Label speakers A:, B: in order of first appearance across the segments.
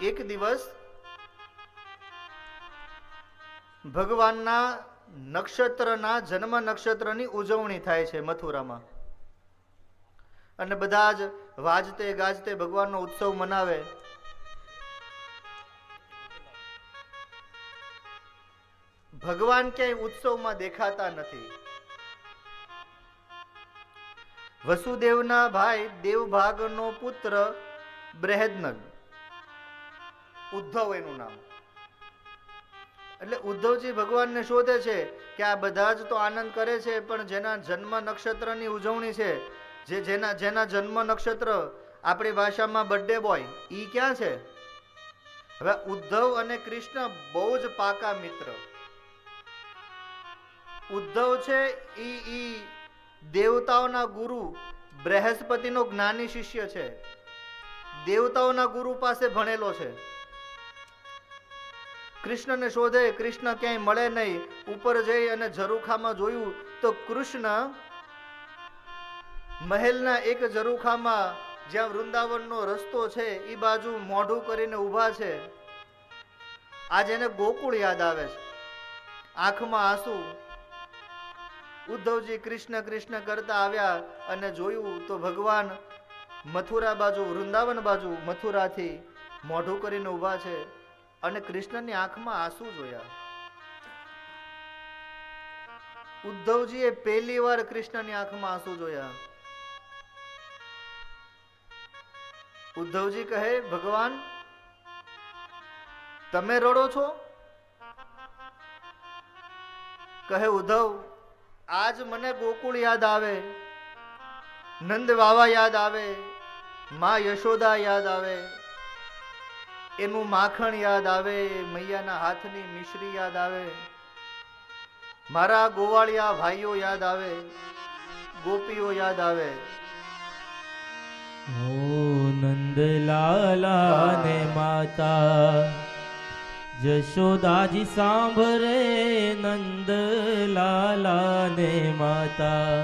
A: એક દિવસ ભગવાનના નક્ષત્રના, જન્મ નક્ષત્રની ઉજવણી થાય છે મથુરામાં. અને બધા જ વાજતે ગાજતે ભગવાનનો ઉત્સવ મનાવે. ભગવાન ક્યાંય ઉત્સવમાં દેખાતા નથી. વસુદેવના ભાઈ દેવભાગનો પુત્ર બ્રહેદનગ ઉદ્ધવ એનું નામ. એટલે ઉદ્ધવજી ભગવાનને શોધે છે કે આ બધા જ તો આનંદ કરે છે, પણ જેના જન્મ નક્ષત્રની ઉજવણી છે, જે જેના જેના જન્મ નક્ષત્ર આપણી ભાષામાં બર્થડે બોય ઈ ક્યાં છે? હવે ઉદ્ધવ અને કૃષ્ણ બહુ જ પાકા મિત્ર. ઉદ્ધવ છે ઈ ઈ દેવતાઓના ગુરુ, બૃહસ્પતિનો જ્ઞાની શિષ્ય છે. દેવતાઓના ગુરુ પાસે ભણેલો છે. કૃષ્ણને શોધે, કૃષ્ણ ક્યાંય મળે નહીં. ઉપર જઈ અને ઝરૂખામાં જોયું તો કૃષ્ણ મહેલના એક ઝરૂખામાં, જ્યાં વૃંદાવનનો રસ્તો છે એ બાજુ મોઢું કરીને ઊભા છે. આજ એને ગોકુળ યાદ આવે છે. આંખમાં આંસુ. ઉદ્ધવજી કૃષ્ણ કૃષ્ણ કરતા આવ્યા અને જોયું તો ભગવાન મથુરા બાજુ, વૃંદાવન બાજુ મથુરાથી મોઢું કરીને ઊભા છે. અને કૃષ્ણની આંખમાં આંસુ જોયા. ઉદ્ધવજીએ પહેલી વાર કૃષ્ણની આંખમાં આંસુ જોયા. ઉદ્ધવજી કહે, ભગવાન, તમે રડો છો? કહે, ઉદ્ધવ, આજ મને ગોકુળ યાદ આવે, નંદ વાવા યાદ આવે, મા યશોદા યાદ આવે એનું માખણ યાદ આવે મૈયાના હાથની મિશ્રી યાદ આવે. મારા ગોવાળિયા ભાઈઓ યાદ આવે ગોપીઓ યાદ આવે.
B: ઓ નંદલાલા ને માતા જશોદાજી સાંભરે નંદલાલા ને માતા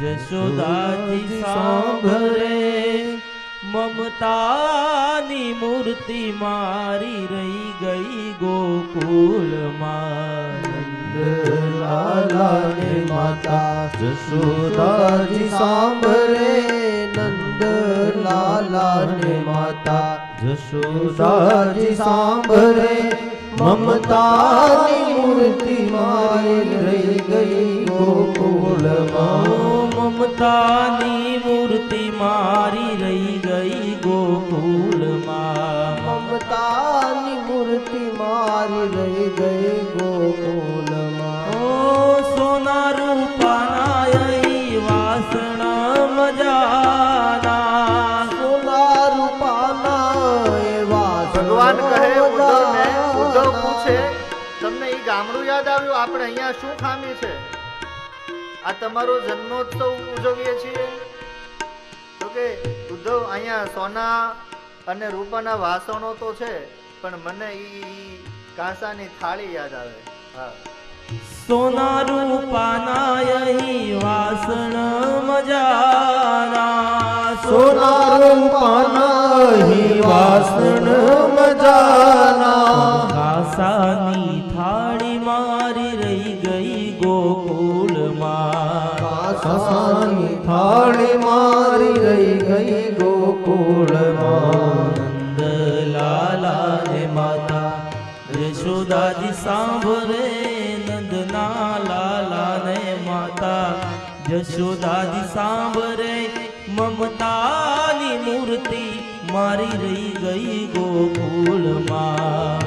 B: જશોદાજી સાંભળે મમતાની મૂર્તિ મારી રહી ગઈ ગોકુલમાં
C: લાલા ને માતા જશોદાજી સાંભળે. નંદ લાલા ને માતા જશોદાજી સાંભળે. મમતાની મૂર્તિ મારી રહી ગઈ ગોકુલમાં
B: મમતાની મારી રહી ગઈ
C: ગોકુલમાં.
B: ઓ સોના રૂપાના વાસણ મજાના.
C: સોના રૂપાના
A: ભગવાન કહે ઉદ્ધવને ઉદ્ધવ પૂછે. તમને એ ગામડું યાદ આવ્યું? આપણે અહીંયા શું ખામી છે? આ તમારો જન્મોત્સવ ઉજવીએ છીએ. તો કે ઉદ્ધવ અહીંયા સોના અને રૂપાના વાસણો તો છે પણ મને ઈ કાંસાની થાળી યાદ આવે. હા.
B: સોના રૂપાના અહીં વાસણ મજાના.
C: સોના રૂપાના હી વાસણ મજાના.
B: કાંસાની થાળી મારી રહી ગઈ ગોકુળમાં.
C: કાસાની થાળી મારી રહી ગઈ ગોકુળમાં.
B: નંદલાલા યશોદાજી સાંભળે નંદના લાલા ને માતા. યશોદાજી સાંભળે મમતાની મૂર્તિ મારી રહી ગઈ ગોકુળમાં.